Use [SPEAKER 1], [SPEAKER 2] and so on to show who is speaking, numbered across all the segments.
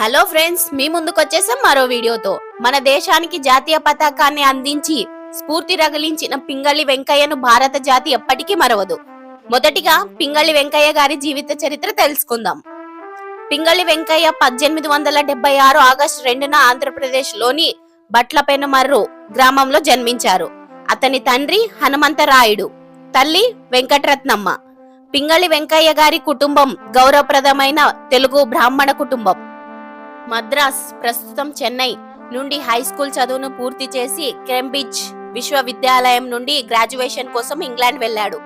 [SPEAKER 1] Hello friends మీ ముందుకు వచ్చేసాం మరో వీడియోతో. మన దేశానికి జాతీయ పతాకాన్ని అందించి స్ఫూర్తి రగిలించిన పింగళి వెంకయ్యను భారత జాతి ఎప్పటికీ మరవదు. మొదటిగా పింగళి వెంకయ్య గారి జీవిత చరిత్ర తెలుసుకుందాం. పింగళి వెంకయ్య పద్దెనిమిది వందల డెబ్బై ఆరు ఆగస్టు రెండున ఆంధ్రప్రదేశ్లోని బట్లపెనుమర్రు గ్రామంలో జన్మించారు. అతని తండ్రి హనుమంతరాయుడు తల్లి వెంకటరత్నమ్మ. పింగళి వెంకయ్య గారి కుటుంబం గౌరవప్రదమైన తెలుగు బ్రాహ్మణ కుటుంబం. మద్రాస్ ప్రస్తుతం చెన్నై నుండి హై స్కూల్ చదువును పూర్తి చేసి కేంబ్రిడ్జ్ విశ్వవిద్యాలయం నుండి గ్రాడ్యుయేషన్ కోసం ఇంగ్లాండ్ వెళ్ళాడు.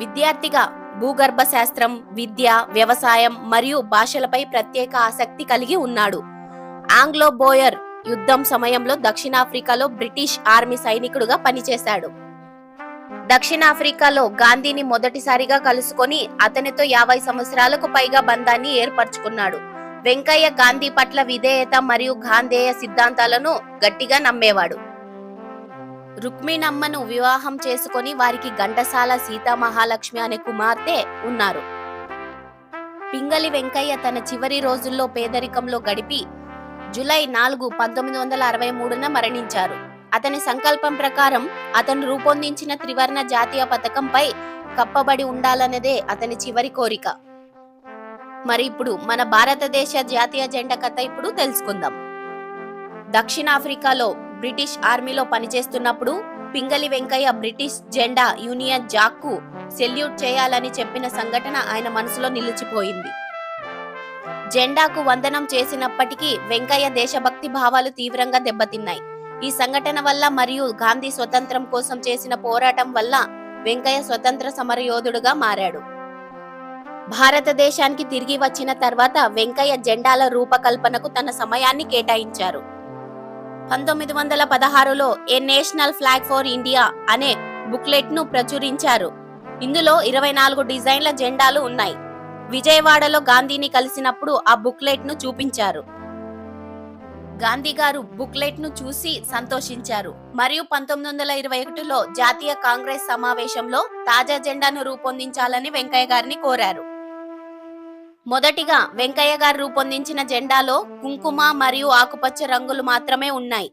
[SPEAKER 1] విద్యార్థిగా భూగర్భ శాస్త్రం విద్య వ్యవసాయం మరియు భాషలపై ప్రత్యేక ఆసక్తి కలిగి ఉన్నాడు. ఆంగ్లో బోయర్ యుద్ధం సమయంలో దక్షిణాఫ్రికాలో బ్రిటిష్ ఆర్మీ సైనికుడుగా పనిచేశాడు. దక్షిణాఫ్రికాలో గాంధీని మొదటిసారిగా కలుసుకొని అతనితో యాభై సంవత్సరాలకు పైగా బంధాన్ని ఏర్పరచుకున్నాడు. వెంకయ్య గాంధీ పట్ల విధేయత మరియు గాంధేయ సిద్ధాంతాలను గట్టిగా నమ్మేవాడు. రుక్మిణమ్మను వివాహం చేసుకొని వారికి ఘంటసాల సీతా మహాలక్ష్మి అనే కుమార్తె ఉన్నారు. పింగళి వెంకయ్య తన చివరి రోజుల్లో పేదరికంలో గడిపి జూలై నాలుగు పంతొమ్మిది వందల అరవై మూడున మరణించారు. అతని సంకల్పం ప్రకారం అతను రూపొందించిన త్రివర్ణ జాతీయ పథకంపై కప్పబడి ఉండాలన్నదే అతని చివరి కోరిక. మరి ఇప్పుడు మన భారతదేశ జాతీయ జెండా కథ ఇప్పుడు తెలుసుకుందాం. దక్షిణాఫ్రికాలో బ్రిటిష్ ఆర్మీలో పనిచేస్తున్నప్పుడు పింగళి వెంకయ్య బ్రిటిష్ జెండా యూనియన్ జాక్కు సెల్యూట్ చేయాలని చెప్పిన సంఘటన ఆయన మనసులో నిలిచిపోయింది. జెండాకు వందనం చేసినప్పటికీ వెంకయ్య దేశభక్తి భావాలు తీవ్రంగా దెబ్బతిన్నాయి. ఈ సంఘటన వల్ల మరియు గాంధీ స్వతంత్రం కోసం చేసిన పోరాటం వల్ల వెంకయ్య స్వతంత్ర సమరయోధుడుగా మారాడు. భారతదేశానికి తిరిగి వచ్చిన తర్వాత వెంకయ్య జెండాల రూపకల్పనకు తన సమయాన్ని కేటాయించారు. పంతొమ్మిది వందల పదహారులో a national flag for India అనే బుక్లెట్ను ప్రచురించారు. ఇందులో ఇరవై నాలుగు డిజైన్ల జెండాలు ఉన్నాయి. విజయవాడలో గాంధీని కలిసినప్పుడు ఆ బుక్లెట్ను చూపించారు. గాంధీ గారు బుక్లెట్ను చూసి సంతోషించారు. మరియు పంతొమ్మిది వందల ఇరవై ఒకటిలో జాతీయ కాంగ్రెస్ సమావేశంలో తాజా జెండాను రూపొందించాలని వెంకయ్య గారిని కోరారు. మొదటిగా వెంకయ్య గారు రూపొందించిన జెండాలో కుంకుమ మరియు ఆకుపచ్చ రంగులు మాత్రమే ఉన్నాయి.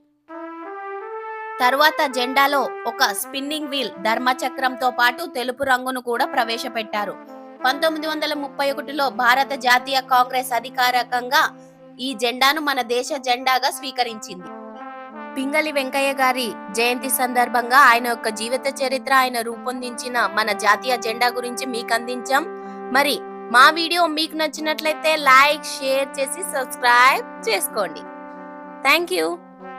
[SPEAKER 1] తరువాత జెండాలో ఒక స్పిన్నింగ్ వీల్ ధర్మచక్రంతో పాటు తెలుపు రంగును కూడా ప్రవేశపెట్టారు. పంతొమ్మిది వందల ముప్పై ఒకటిలో భారత జాతీయ కాంగ్రెస్ అధికారికంగా ఈ జెండాను మన దేశ జెండాగా స్వీకరించింది. పింగళి వెంకయ్య గారి జయంతి సందర్భంగా ఆయన యొక్క జీవిత చరిత్ర ఆయన రూపొందించిన మన జాతీయ జెండా గురించి మీకు అందించాం మరి మా వీడియో మీకు నచ్చినట్లయితే లైక్ షేర్ చేసి సబ్స్క్రైబ్ చేసుకోండి. Thank you.